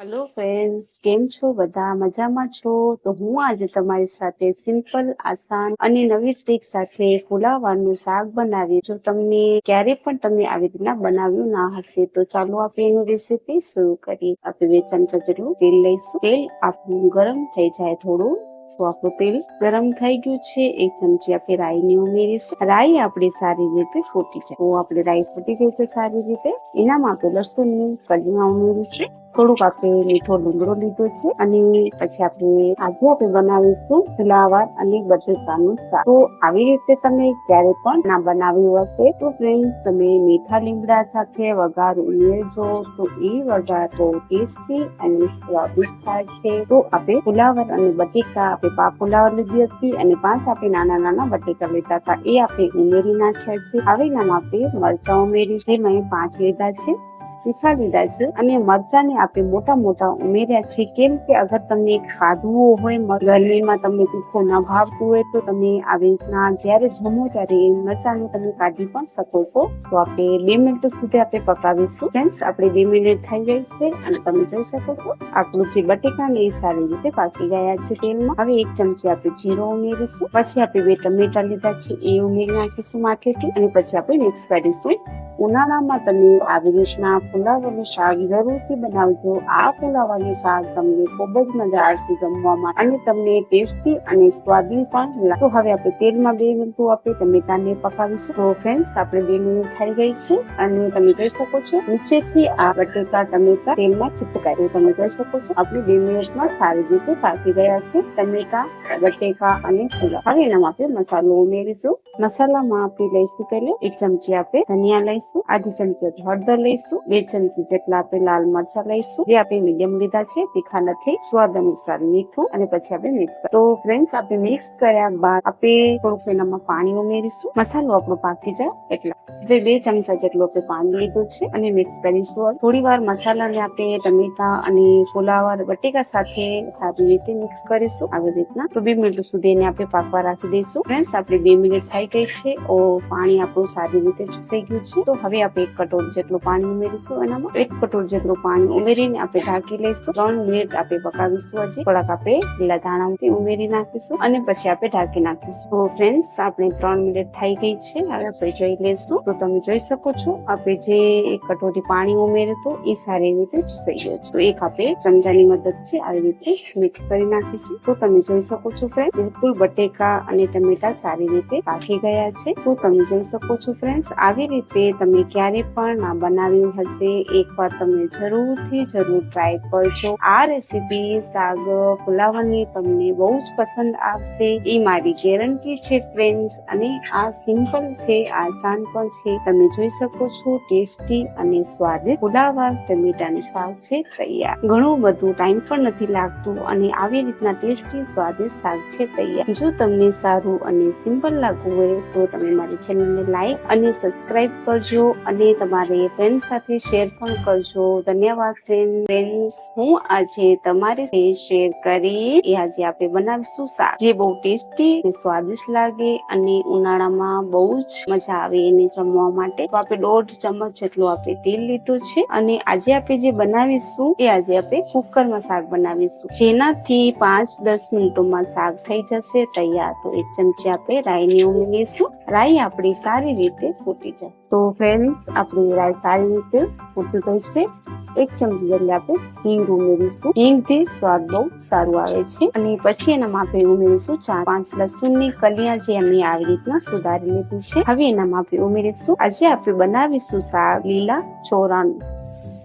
Hello friends કેમ છો? બધા મજામાં છો? તો હું આજે તમારી સાથે સિમ્પલ આસાન અને નવી ટ્રીક સાથે ફુલાવાનું શાક બનાવી જો તમને ક્યારે પણ તમે આવી રીતના બનાવ્યું ના હશે, તો ચાલો આપણે એની રેસીપી શરૂ કરીએ. આપણે બે ચમચા જેટલું તેલ લઈશું. તેલ આપણું ગરમ થઈ જાય થોડું. તો આપણું તેલ ગરમ થઈ ગયું છે. એક ચમચી આપણે રાઈને ઉમેરીશું. રાઈ આપણી સારી રીતે ફૂટી જાય. તો આપણે રાઈ ફૂટી ગઈ છે સારી રીતે. એનામાં આપણે લસણની કડીમાં ઉમેરીશું. થોડુંક આપણે મીઠો લીમડો લીધો છે અને પછી આપણે આજે આપણે બનાવીશું ફુલાવર અને બટેટાનું શાક. તો આવી રીતે તમે ક્યારે પણ ના બનાવ્યું હશે તો ફ્રેન્ડ્સ તમે મીઠા લીમડા સાથે વઘાર ઉમેરજો. તો એ વઘાર તો ટેસ્ટી અને સ્વાદિષ્ટ થાય છે. તો આપણે ફુલાવર અને બટેકા આપણે પા ફુલાવર લીધી હતી અને પાંચ આપણે નાના નાના બટેકા લીધા હતા. એ આપણે ઉમેરી નાખ્યા છે. હવે નામ આપણે મરચાં ઉમેરી છે. મેં પાંચ લીધા છે. તીખા લીધા છે. અને મરચાને આપણે મોટા મોટા ઉમેર્યા છે કેમ કે અગર તમને ખાધવું હોય ગરમીમાં તમને તીખો ન ભાવતું હોય, તો તમે આવી રીતના જ્યારે જમો ત્યારે એ મરચાને તમે કાઢી પણ શકો છો. તો આપણે બે મિનિટ સુધી આપણે પકાવીશું. ફ્રેન્ડ્સ આપણે બે મિનિટ થઈ ગઈ છે અને તમે જોઈ શકો છો, આપણું જે બટેકા ને એ સારી રીતે પાકી ગયા છે તેલમાં. હવે એક ચમચી આપણે જીરો ઉમેરીશું. પછી આપણે બે ટમેટા લીધા છે, એ ઉમેરી નાખીશું માર્કેટથી અને પછી આપણે મિક્સ કરીશું. ઉનાળામાં તમે આવી રીતના ફુલાવાનું શાક જરૂરથી બનાવજો. આ ફુલાવાનું શાક તમને ખૂબ જ મજા આવશે જમવામાં અને તમને ટેસ્ટી અને સ્વાદિષ્ટ પણ લાગશે હવે આપણે તેલમાં બે મિનિટ આપણે ટમેટાને પકાવીશું. તો ફ્રેન્ડ્સ આપણે બે મિનિટ થઈ ગઈ છે અને તમે જોઈ શકો છો, નીચેથી આ બટેકા ટમેટા તેલમાં ચિપકાય. તમે જોઈ શકો છો, આપણે બે મિનિટમાં સારી રીતે પાકી ગયા છે ટમેટા, બટેકા અને ફુલા હવે એનામાં આપણે મસાલો ઉમેરીશું. મસાલામાં આપણે લઈશું પહેલે એક ચમચી આપણે ધનિયા લઈશું, આધી ચમચી હળદર લઈશું, બે ચમચી જેટલા આપણે લાલ મરચા લઈશું, જે આપણે મીડિયમ લીધા છે, તીખા નથી, સ્વાદ અનુસાર મીઠું અને પછી આપણે મિક્સ તો ફ્રેન્ડ્સ આપણે મિક્સ કર્યા બાદ આપણે થોડુંક એનામાં પાણી ઉમેરીશું. મસાલો આપણો પાકી જાય એટલા. એટલે બે ચમચા જેટલું આપણે પાણી લીધું છે અને મિક્સ કરીશું થોડી વાર મસાલાને આપણે ટમેટા અને ફુલાવર બટેકા સાથે સારી રીતે મિક્સ કરીશું. આવી રીતના. તો બે મિનિટ સુધી એને આપણે પાકવા રાખી દઈશું. ફ્રેન્ડ્સ આપણે બે મિનિટ થઈ ગઈ છે. ઓ પાણી આપણું સારી રીતે ચૂસાઈ ગયું છે. તો હવે આપણે એક કટોર જેટલું પાણી ઉમેરીશું. એનામાં એક કટોર જેટલું પાણી ઉમેરીને આપણે ઢાંકી લઈશું. ત્રણ મિનિટ આપણે પકાવીશું હજી. થોડાક આપણે લીલા ધાણા ઉમેરી નાખીશું અને પછી આપણે ઢાંકી નાખીશું. ફ્રેન્ડ્સ આપણે ત્રણ મિનિટ થઈ ગઈ છે. હવે આપણે જોઈ લઈશું. તો તમે જોઈ શકો છો, આપણે જે એક કટોરી પાણી ઉમેર્યું હતું, એ સારી રીતે ચૂસાઈ ગયું છે. તો એક આપણે ચમચાની મદદથી આવી રીતે મિક્સ કરી નાખીશું. તો તમે જોઈ શકો છો ફ્રેન્ડ બિલકુલ બટેકા અને ટમેટા સારી રીતે પાકી ગયા છે. તો તમે જોઈ શકો છો ફ્રેન્ડ્સ આવી રીતે તમે ક્યારે પણ ના બનાવ્યું હશે એકવાર તમે જરૂરથી જરૂર ટ્રાય કરજો. આ રેસીપી સાગ ફુલાવાની તમને બહુ જ પસંદ આવશે. એ મારી ગેરંટી છે ફ્રેન્ડ્સ અને આ સિમ્પલ છે, આસાન પણ છે. તમે જોઈ શકો છો ટેસ્ટી અને સ્વાદિષ્ટ ફુલાવા ટમેટાનું શાક છે, તૈયાર. ઘણું બધું ટાઈમ પણ નથી લાગતું અને આવી રીતના ટેસ્ટી સ્વાદિષ્ટ શાક છે, તૈયાર. જો તમને સારું અને સિમ્પલ લાગવું હોય તો તમે મારી ચેનલને લાઈક અને સબસ્ક્રાઇબ કરજો અને તમારે ફ્રેન્ડ સાથે શેર પણ કરજો. ધન્યવાદ ફ્રેન્ડ ફ્રેન્ડ્સ હું આજે તમારી શેર કરી એ આજે આપણે બનાવીશું શાક. જે બહુ ટેસ્ટી અને સ્વાદિષ્ટ લાગે અને ઉનાળામાં બહુ જ મજા આવે એને જમવા માટે. તો આપણે દોઢ ચમચ જેટલું આપણે તેલ લીધું છે અને આજે આપણે જે બનાવીશું એ આજે આપણે કુકરમાં શાક બનાવીશું. જેનાથી પાંચ દસ મિનિટોમાં શાક થઈ જશે તૈયાર. તો એક ચમચી આપણે રાઈને ઉમેરીશું. રાઈ આપણી સારી રીતે ફૂટી જાય. તો ફ્રેન્ડ્સ આપણી રાઈ સારી રીતે ફૂટી ગઈ છે. એક ચમચી જેટલી આપણે હિંગ ઉમેરીશું. હિંગથી સ્વાદ બહુ સારું આવે છે. અને પછી એનામાં આપણે ઉમેરીશું ચાર પાંચ લસુણની કલિયા જે અમે આવી રીતના સુધારી લીધી છે. હવે એનામાં આપણે ઉમેરીશું. આજે આપણે બનાવીશું શાક લીલા ચોરાનું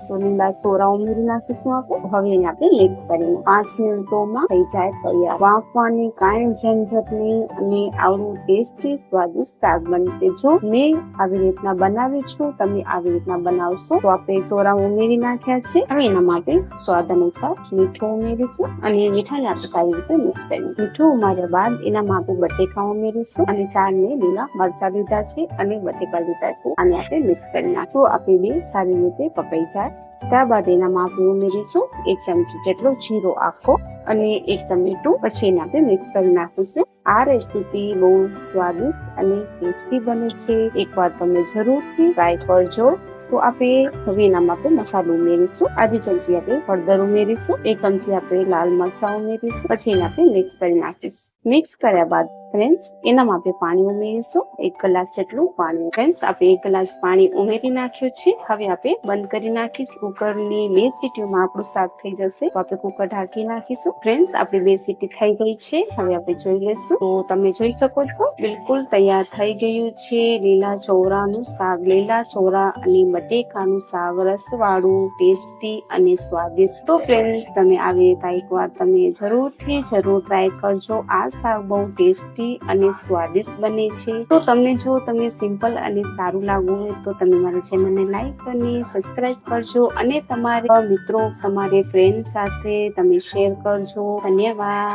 તો લીલા ચોરા ઉમેરી નાખીશું આપણે. હવે આપણે લેપ કરીને પાંચ મિનિટોમાં થઈ જાય તૈયાર. વાફવાની કાંઈ ઝંઝટ નહીં અને આવડું ટેસ્ટી, સ્વાદિષ્ટ શાક બનશે. જો મેં આવી રીતના બનાવી છું, તમે આવી રીતના બનાવશો, તો આપણે ચોરા ઉમેરી નાખ્યા છે. હવે એના માટે સ્વાદ અનુસાર મીઠું ઉમેરીશું અને મીઠાને આપણે સારી રીતે મિક્સ કરીશું. મીઠું ઉમેર્યા બાદ એનામાં આપણે બટેકા ઉમેરીશું અને ચાર ને લીલા મરચા લીધા છે અને બટેકા લીધા છે. અને આપણે મિક્સ કરી નાખશું. આપણે બે સારી રીતે પકાઈ જાય. ત્યારબાદ એનામાં આપણે ઉમેરીશું. એક ચમચી જેટલો જીરો આખો અને એક ટમેટું પછી એને આપણે મિક્સ કરી નાખીશું. આ રેસીપી બહુ સ્વાદિષ્ટ અને ટેસ્ટી બને છે. એકવાર તમે જરૂરથી ટ્રાય કરજો. તો આપણે હવે એનામાં આપણે મસાલો ઉમેરીશું. આધી ચમચી આપણે હળદર ઉમેરીશું. એક ચમચી આપણે લાલ મરચા ઉમેરીશું. પછી એને આપણે મિક્સ કરી નાખીશું. મિક્સ કર્યા બાદ ફ્રેન્ડ્સ એનામાં આપણે પાણી ઉમેરીશું. એક ગ્લાસ જેટલું પાણી. ફ્રેન્ડ્સ આપણે એક ગ્લાસ પાણી ઉમેરી નાખ્યું છે. હવે આપણે બંધ કરી નાખીશું. કુકરની બે સીટીઓમાં આપણું શાક થઈ જશે. તો આપણે કુકર ઢાંકી નાખીશું. ફ્રેન્ડ્સ આપણી બે સીટી થઈ ગઈ છે. હવે આપણે જોઈ લેશું તો તમે જોઈ શકો છો, બિલકુલ તૈયાર થઈ ગયું છે. લીલા ચોરાનું શાક, લીલા ચોરા અને બટેકાનું શાક, રસવાળું, ટેસ્ટી અને સ્વાદિષ્ટ. તો ફ્રેન્ડ્સ તમે આવી રીતે એકવાર તમે જરૂરથી, જરૂર ટ્રાય કરજો. આ શાક બહુ ટેસ્ટી અને સ્વાદિષ્ટ બને છે. તો તમને જો તમને સિમ્પલ અને સારું લાગવું હોય તો તમે મારા ચેનલને લાઈક અને સબસ્ક્રાઈબ કરજો અને તમારા મિત્રો, તમારે ફ્રેન્ડ સાથે તમે શેર કરજો. ધન્યવાદ.